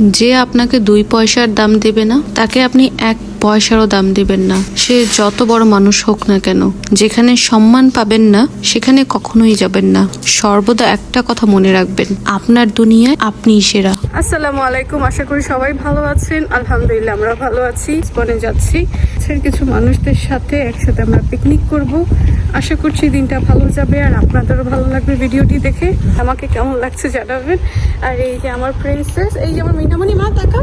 যে আপনাকে দুই পয়সার দাম দেবে না, তাকে আপনি এক পয়সারও দাম দেবেন না। সে যত বড় মানুষ হোক না কেন, যেখানে সম্মান পাবেন না, সেখানে কখনোই যাবেন না। সর্বদা একটা কথা মনে রাখবেন, আপনার দুনিয়ায় আপনিই সেরা। আসসালামু আলাইকুম, আশা করি সবাই ভালো আছেন। আলহামদুলিল্লাহ আমরা ভালো আছি, স্পনে যাচ্ছি। কাছের কিছু মানুষদের সাথে একসাথে আমরা পিকনিক করব। আশা করছি দিনটা ভালো যাবে আর আপনাদেরও ভালো লাগবে ভিডিওটি দেখে। আমাকে কেমন লাগছে জানাবেন। আর এই যে আমার প্রিন্সেস এই যে আমার মিনামণি মা তাকা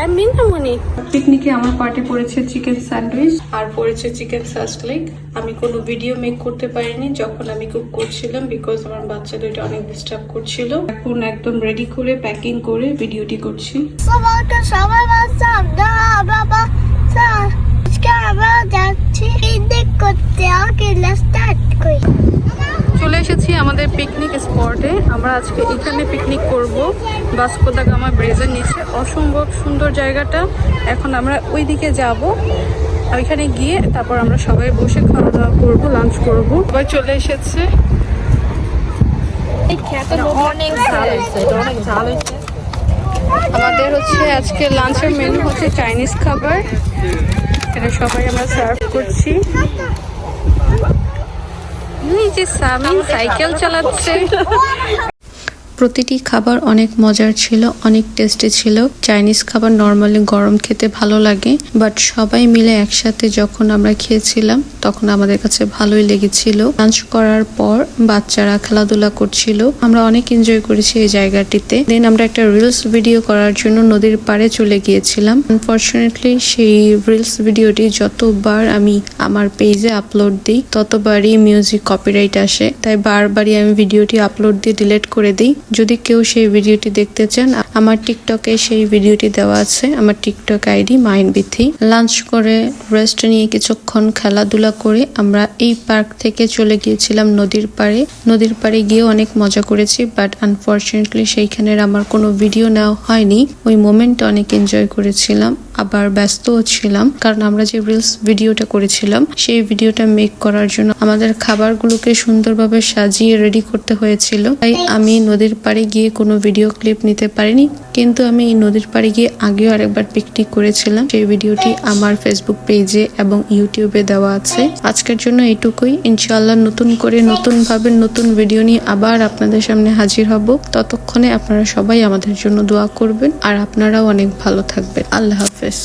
আই এম মিনামণি পিকনিকে আমার পার্টি পড়েছে চিকেন স্যান্ডউইচ। আর পড়েছে চিকেন সাস্টলিক আমি কোনো ভিডিও মেক করতে পারিনি যখন আমি কুক করছিলাম বিকজ আমার বাচ্চা দুইটা অনেক ডিস্টার্ব করছিল। এখন একদম রেডি করে প্যাকিং করে ভিডিওটি করছি। সবাইকে সবাই বাবা স্যার আজকে আমরা যাচ্ছি করতে। ওকে স্টার্ট করি চলে এসেছি আমাদের পিকনিক স্পটে আমরা আজকে এখানে পিকনিক করব। বাস্কোদা গামা ব্রিজের নিচে। অসম্ভব সুন্দর জায়গাটা। এখন আমরা ওই দিকে যাব। ওইখানে গিয়ে তারপর আমরা সবাই বসে খাওয়া দাওয়া করব লাঞ্চ করব। সবাই চলে এসেছে। অনেক ভালো অনেক ভালো আমাদের হচ্ছে আজকে লাঞ্চের মেনু হচ্ছে চাইনিজ খাবার। এটা সবাই আমরা সার্ভ করছি। এই যে সামিন সাইকেল চালাচ্ছে। প্রতিটি খাবার অনেক মজার ছিল, অনেক টেস্টি ছিল। চাইনিজ খাবার নর্মালি গরম খেতে ভালো লাগে বাট সবাই মিলে একসাথে যখন আমরা খেয়েছিলাম, তখন আমাদের কাছে ভালোই লেগেছিল। লাঞ্চ করার পর বাচ্চারা খেলাধুলা করছিল। আমরা অনেক এনজয় করেছি এই জায়গাটিতে। দেন আমরা একটা রিলস ভিডিও করার জন্য নদীর পাড়ে চলে গিয়েছিলাম। আনফর্চুনেটলি সেই রিলস ভিডিওটি যতবার আমি আমার পেজে আপলোড দিই, ততবারই মিউজিক কপিরাইট আসে। তাই বারবারই আমি ভিডিওটি আপলোড দিয়ে ডিলিট করে দিই। যদি কেউ সেই ভিডিওটি দেখতে চান, আমার টিকটকে সেই ভিডিওটি দেওয়া আছে। আমার TikTok ID mind Bithi lunch করে রেস্ট নিয়ে কিছুক্ষণ খেলাধুলা করে আমরা এই পার্ক থেকে চলে গিয়েছিলাম নদীর পাড়ে। নদীর পাড়ে গিয়ে অনেক মজা করেছি বাট আনফর্চুনেটলি সেইখানের আমার কোনো ভিডিও নেওয়া হয়নি। ওই মোমেন্টে অনেক এনজয় করেছিলাম, আবার ব্যস্তও ছিলাম, কারণ আমরা যে রিলস ভিডিওটা করেছিলাম, সেই ভিডিওটা মেক করার জন্য আমাদের খাবারগুলোকে সুন্দরভাবে সাজিয়ে রেডি করতে হয়েছিল। তাই আমি নদীর পাড়ে গিয়ে কোনো ভিডিও ক্লিপ নিতে পারিনি, কিন্তু আমি এই নদীর পাড়ে গিয়ে আগেও আরেকবার পিকনিক করেছিলাম। সেই ভিডিওটি আমার ফেসবুক পেজে এবং ইউটিউবে দেওয়া আছে। আজকের জন্য এইটুকুই ইনশাআল্লাহ নতুন করে নতুন ভাবে নতুন ভিডিও নিয়ে আবার আপনাদের সামনে হাজির হব। ততক্ষণে আপনারা সবাই আমাদের জন্য দোয়া করবেন। আর আপনারাও অনেক ভালো থাকবেন। আল্লাহ হাফেজ!